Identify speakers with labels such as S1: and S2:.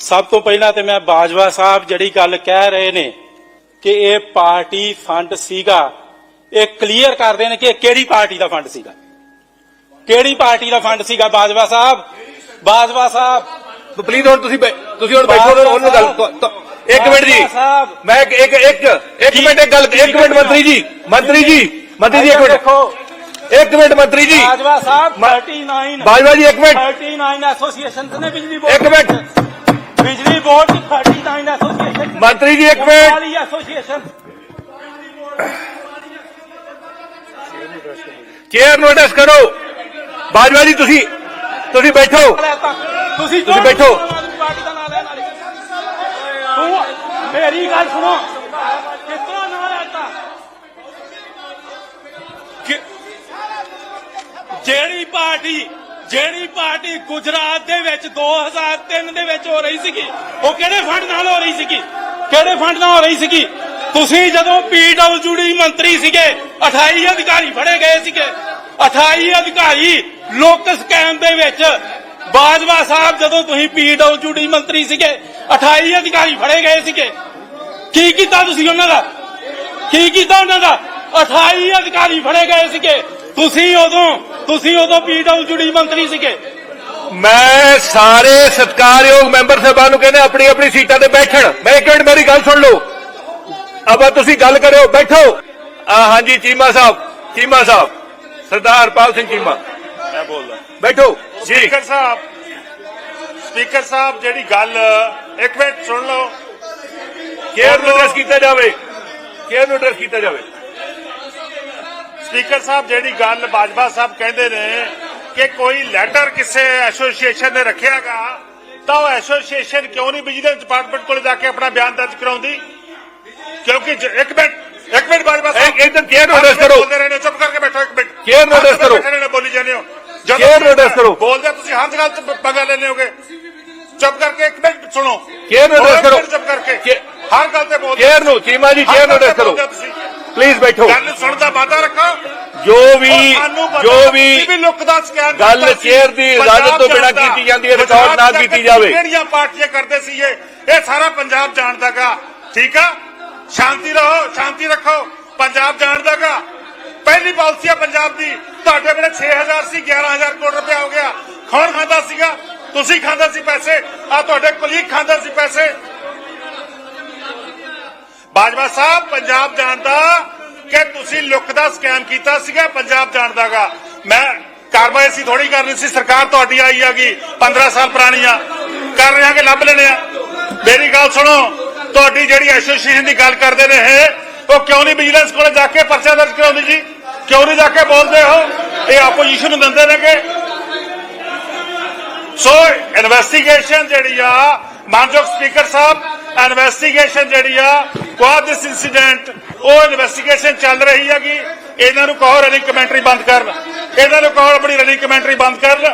S1: ਸਭ ਤੋਂ ਪਹਿਲਾਂ ਤੇ ਮੈਂ ਬਾਜਵਾ ਸਾਹਿਬ ਜਿਹੜੀ ਗੱਲ ਕਹਿ ਰਹੇ ਨੇ ਕਿ ਇਹ ਪਾਰਟੀ ਫੰਡ ਸੀਗਾ ਇਹ ਕਲੀਅਰ ਕਰ ਦੇਣ ਕਿ ਇਹ ਕਿਹੜੀ ਪਾਰਟੀ ਦਾ ਫੰਡ ਸੀਗਾ? ਕਿਹੜੀ ਪਾਰਟੀ ਦਾ ਫੰਡ ਸੀਗਾ ਬਾਜਵਾ ਸਾਹਿਬ? ਬਾਜਵਾ ਸਾਹਿਬ।
S2: ਪਲੀਜ਼ ਹੁਣ ਤੁਸੀਂ ਤੁਸੀਂ ਹੁਣ ਬੈਠੋ ਤੇ ਉਹਨਾਂ ਗੱਲ ਇੱਕ ਮਿੰਟ ਜੀ। ਮੈਂ ਇੱਕ ਇੱਕ ਇੱਕ ਮਿੰਟ ਇੱਕ ਗੱਲ ਇੱਕ ਮਿੰਟ ਮੰਤਰੀ ਜੀ। ਮੰਤਰੀ ਜੀ ਮੰਤਰੀ ਜੀ ਇੱਕ ਮਿੰਟ।
S1: ਦੇਖੋ।
S2: ਇੱਕ ਮਿੰਟ ਮੰਤਰੀ ਜੀ।
S1: ਬਾਜਵਾ ਸਾਹਿਬ
S2: ਮ-
S1: 39
S2: ਬਾਜਵਾ ਜੀ ਇੱਕ ਮਿੰਟ।
S1: 39 ਐਸੋਸੀਏਸ਼ਨਸ ਨੇ ਬਿਜਲੀ ਬੋਰਡ
S2: ਇੱਕ ਮਿੰਟ।
S1: ਬਿਜਲੀ ਬੋਰਡ ਦੀ 39 ਐਸੋਸੀਏਸ਼ਨ
S2: ਮੰਤਰੀ ਜੀ ਇੱਕ ਮਿੰਟ।
S1: ਵਾਲੀ ਐਸੋਸੀਏਸ਼ਨ
S2: ਚੇਅਰ ਨੂੰ ਐਡਰੈਸ ਕਰੋ। ਬਾਜਵਾ ਜੀ ਤੁਸੀਂ ਤੁਸੀਂ ਬੈਠੋ।
S1: ਤੁਸੀਂ
S2: ਤੁਸੀਂ ਬੈਠੋ।
S1: ਪਾਰਟੀ ਦਾ ਨਾਮ ਲੈਣ ਵਾਲੇ ਤੂੰ ਮੇਰੀ ਗੱਲ ਸੁਣੋ। ਕਿਤਨਾ ਨਾਮ ਲੈਤਾ ਕਿ- ਜਿਹੜੀ ਪਾਰਟੀ ਜਿਹੜੀ ਪਾਰਟੀ ਗੁਜਰਾਤ ਦੇ ਵਿੱਚ 2003 ਦੇ ਵਿੱਚ ਹੋ ਰਹੀ ਸੀਗੀ, ਉਹ ਕਿਹੜੇ ਫੰਡ ਨਾਲ ਹੋ ਰਹੀ ਸੀਗੀ? ਕਿਹੜੇ ਫੰਡ ਨਾਲ ਹੋ ਰਹੀ ਸੀਗੀ? ਤੁਸੀਂ ਜਦੋਂ ਪੀਡਬਲਯੂਡੀ ਮੰਤਰੀ ਸੀਗੇ 28 ਅਧਿਕਾਰੀ ਫੜੇ ਗਏ ਸੀਗੇ। 28 ਅਧਿਕਾਰੀ ਲੋਕ ਸਕੈਮ ਦੇ ਵਿੱਚ। ਬਾਜਵਾ ਸਾਹਿਬ ਜਦੋਂ ਤੁਸੀਂ ਪੀਡਬਲਯੂਡੀ ਮੰਤਰੀ ਸੀਗੇ 28 ਅਧਿਕਾਰੀ ਫੜੇ ਗਏ ਸੀਗੇ। ਕੀ ਕੀਤਾ ਤੁਸੀਂ ਉਹਨਾਂ ਦਾ? ਕੀ ਕੀਤਾ ਉਹਨਾਂ ਦਾ? 28 ਅਧਿਕਾਰੀ ਫੜੇ ਗਏ ਸੀਗੇ। ਤੁਸੀਂ ਉਦੋਂ ਤੁਸੀਂ ਉਦੋਂ ਪੀਡਬਲਯੂਡੀ ਮੰਤਰੀ ਸੀਗੇ।
S2: ਮੈਂ ਸਾਰੇ ਸਤਿਕਾਰਯੋਗ ਮੈਂਬਰ ਸਾਹਿਬਾਨ ਨੂੰ ਕਹਿੰਦਾ ਆਪਣੀ ਆਪਣੀ ਸੀਟਾਂ ਤੇ ਬੈਠਣ। ਮੈਂ ਇੱਕ ਮਿੰਟ ਮੇਰੀ ਗੱਲ ਸੁਣ ਲਓ। ਅਬਾ ਤੁਸੀਂ ਗੱਲ ਕਰਿਓ ਬੈਠੋ। ਆ ਹਾਂਜੀ ਚੀਮਾ ਸਾਹਿਬ ਚੀਮਾ ਸਾਹਿਬ। ਸਰਦਾਰ ਹਰਪਾਲ ਸਿੰਘ ਚੀਮਾ।
S1: ਮੈਂ ਬੋਲਦਾ।
S2: ਬੈਠੋ। ਜੀ।
S3: ਸਪੀਕਰ ਸਾਹਿਬ ਸਪੀਕਰ ਸਾਹਿਬ ਜਿਹੜੀ ਗੱਲ ਇੱਕ ਮਿੰਟ ਸੁਣ ਲਓ।
S2: ਕੇਅਰ ਨੂੰ ਐਡਰੈਸ ਕੀਤਾ ਜਾਵੇ? ਕੇਅਰ ਨੂੰ ਐਡਰੈਸ ਕੀਤਾ ਜਾਵੇ?
S3: ਸਪੀਕਰ ਸਾਹਿਬ ਜਿਹੜੀ ਗੱਲ ਬਾਜਵਾ ਸਾਹਿਬ ਕਹਿੰਦੇ ਨੇ ਕਿ ਕੋਈ ਲੈਟਰ ਕਿਸੇ ਐਸੋਸੀਏਸ਼ਨ ਨੇ ਰੱਖਿਆਗਾ ਤਾਂ ਉਹ ਐਸੋਸੀਏਸ਼ਨ ਕਿਉਂ ਨਹੀਂ ਵਿਜੀਲੈਂਸ ਡਿਪਾਰਟਮੈਂਟ ਕੋਲ ਜਾ ਕੇ ਆਪਣਾ ਬਿਆਨ ਦਰਜ ਕਰਾਉਂਦੀ? ਕਿਉਂਕਿ ਇੱਕ ਮਿੰਟ ਇੱਕ ਮਿੰਟ ਬਾਜਵਾ ਸਾਹਿਬ।
S2: ਇੱਧਰ care ਨੂੰ address ਕਰੋ।
S3: ਬੋਲਦੇ ਰਹਿੰਦੇ ਚੁੱਪ ਕਰਕੇ ਬੈਠੋ ਇੱਕ ਮਿੰਟ।
S2: Care ਨੂੰ address
S3: ਹਰ ਜਗ੍ਹਾ
S2: ਕਰੋ।
S3: ਬੈਠੇ ਬੋਲੀ ਜਾਂਦੇ ਹੋ।
S2: care ਨੂੰ address ਕਰੋ।
S3: ਬੋਲਦੇ ਤੁਸੀਂ ਹਰ ਜਗ੍ਹਾ ਤੇ ਪੰਗਾ ਲੈਣੇ ਹੋਗੇ। ਚੁੱਪ ਕਰਕੇ ਇੱਕ ਮਿੰਟ ਸੁਣੋ।
S2: Care ਨੂੰ address
S3: ਇੱਕ
S2: ਕਰੋ।
S3: ਚੁੱਪ ਕਰਕੇ। ਹਰ ਗੱਲ ਤੇ ਬੋਲਦੇ
S2: ਕੇਅਰ ਨੂੰ ਚੀਮਾ ਜੀ ਕੇਅਰ ਨੂੰ ਐਡਰੈਸ ਕਰੋ। ਪਲੀਜ਼ ਬੈਠੋ।
S3: ਗੱਲ ਸੁਣਨ ਦਾ ਵਾਅਦਾ ਰੱਖੋ
S2: ਜੋ ਵੀ ਜੋ ਵੀ
S3: ਵੀ ਲੁੱਕ ਦਾ ਸਕੈਨ
S2: ਗੱਲ। ਚੇਅਰ ਦੀ ਇਜਾਜ਼ਤ ਤੋਂ ਬਿਨਾਂ ਕੀਤੀ ਜਾਂਦੀ ਹੈ। ਰਿਕਾਰਡ ਨਾ ਕੀਤੀ ਜਾਵੇ।
S3: ਕਿਹੜੀਆਂ ਪਾਰਟੀਆਂ ਕਰਦੇ ਸੀ ਇਹ? ਇਹ ਸਾਰਾ ਪੰਜਾਬ ਜਾਣਦਾਗਾ ਠੀਕ ਆ? ਸ਼ਾਂਤੀ ਰਹੋ ਸ਼ਾਂਤੀ ਰੱਖੋ। ਪੰਜਾਬ ਜਾਣਦਾਗਾ ਪਹਿਲੀ ਪਾਲਿਸੀ ਆ ਪੰਜਾਬ ਦੀ। ਤੁਹਾਡੇ ਵੇਲੇ 6000 ਸੀ 11000 ਕਰੋੜ ਰੁਪਇਆ ਹੋ ਗਿਆ। ਕੌਣ ਖਾਂਦਾ ਸੀਗਾ? ਤੁਸੀਂ ਖਾਂਦੇ ਸੀ ਪੈਸੇ। ਆ ਤੁਹਾਡੇ ਕੁਲੀਗ ਖਾਂਦਾ ਸੀ ਪੈਸੇ। ਬਾਜਵਾ ਸਾਹਿਬ ਪੰਜਾਬ ਜਾਣਦਾ। ਕਿ ਤੁਸੀਂ ਲੁੱਕ ਦਾ ਸਕੈਮ ਕੀਤਾ ਸੀਗਾ ਪੰਜਾਬ ਜਾਣਦਾਗਾ ਮੈਂ ਕਾਰਵਾਈ ਸੀ ਥੋੜੀ ਕਰਨੀ ਸੀ, ਸਰਕਾਰ ਤੁਹਾਡੀ ਆਈ ਹੈਗੀ 15 ਸਾਲ ਪੁਰਾਣੀ ਆ। ਕਰ ਰਹੇ ਹਾਂ ਕਿ ਲੱਭ ਲੈਣੇ ਆ। ਮੇਰੀ ਗੱਲ ਸੁਣੋ, ਤੁਹਾਡੀ ਜਿਹੜੀ ਐਸੋਸੀਏਸ਼ਨ ਦੀ ਗੱਲ ਕਰਦੇ ਨੇ ਇਹ, ਉਹ ਕਿਉਂ ਨਹੀਂ ਵਿਜੀਲੈਂਸ ਕੋਲੇ ਜਾ ਕੇ ਪਰਚਾ ਦਰਜ ਕਰਾਉਂਦੀ ਜੀ? ਕਿਉਂ ਨਹੀਂ ਜਾ ਕੇ ਬੋਲਦੇ ਹੋ ਇਹ ਆਪੋਜੀਸ਼ਨ ਨੂੰ ਦਿੰਦੇ ਨੇਗੇ। ਸੋ ਇਨਵੈਸਟੀਗੇਸ਼ਨ ਜਿਹੜੀ ਆ, ਮਾਨਯੋਗ ਸਪੀਕਰ ਸਾਹਿਬ ਇਨਵੈਸਟੀਗੇਸ਼ਨ ਜਿਹੜੀ ਆ ਵਾਟ ਦਿਸ ਇਨਸੀਡੈਂਟ ਉਹ ਇਨਵੈਸਟੀਗੇਸ਼ਨ ਚੱਲ ਰਹੀ ਹੈਗੀ। ਇਹਨਾਂ ਨੂੰ ਕਹੋ ਰਨਿੰਗ ਕਮੈਂਟਰੀ ਬੰਦ ਕਰਨ। ਇਹਨਾਂ ਨੂੰ ਕਹੋ ਆਪਣੀ ਰਨਿੰਗ ਕਮੈਂਟਰੀ ਬੰਦ ਕਰਨ।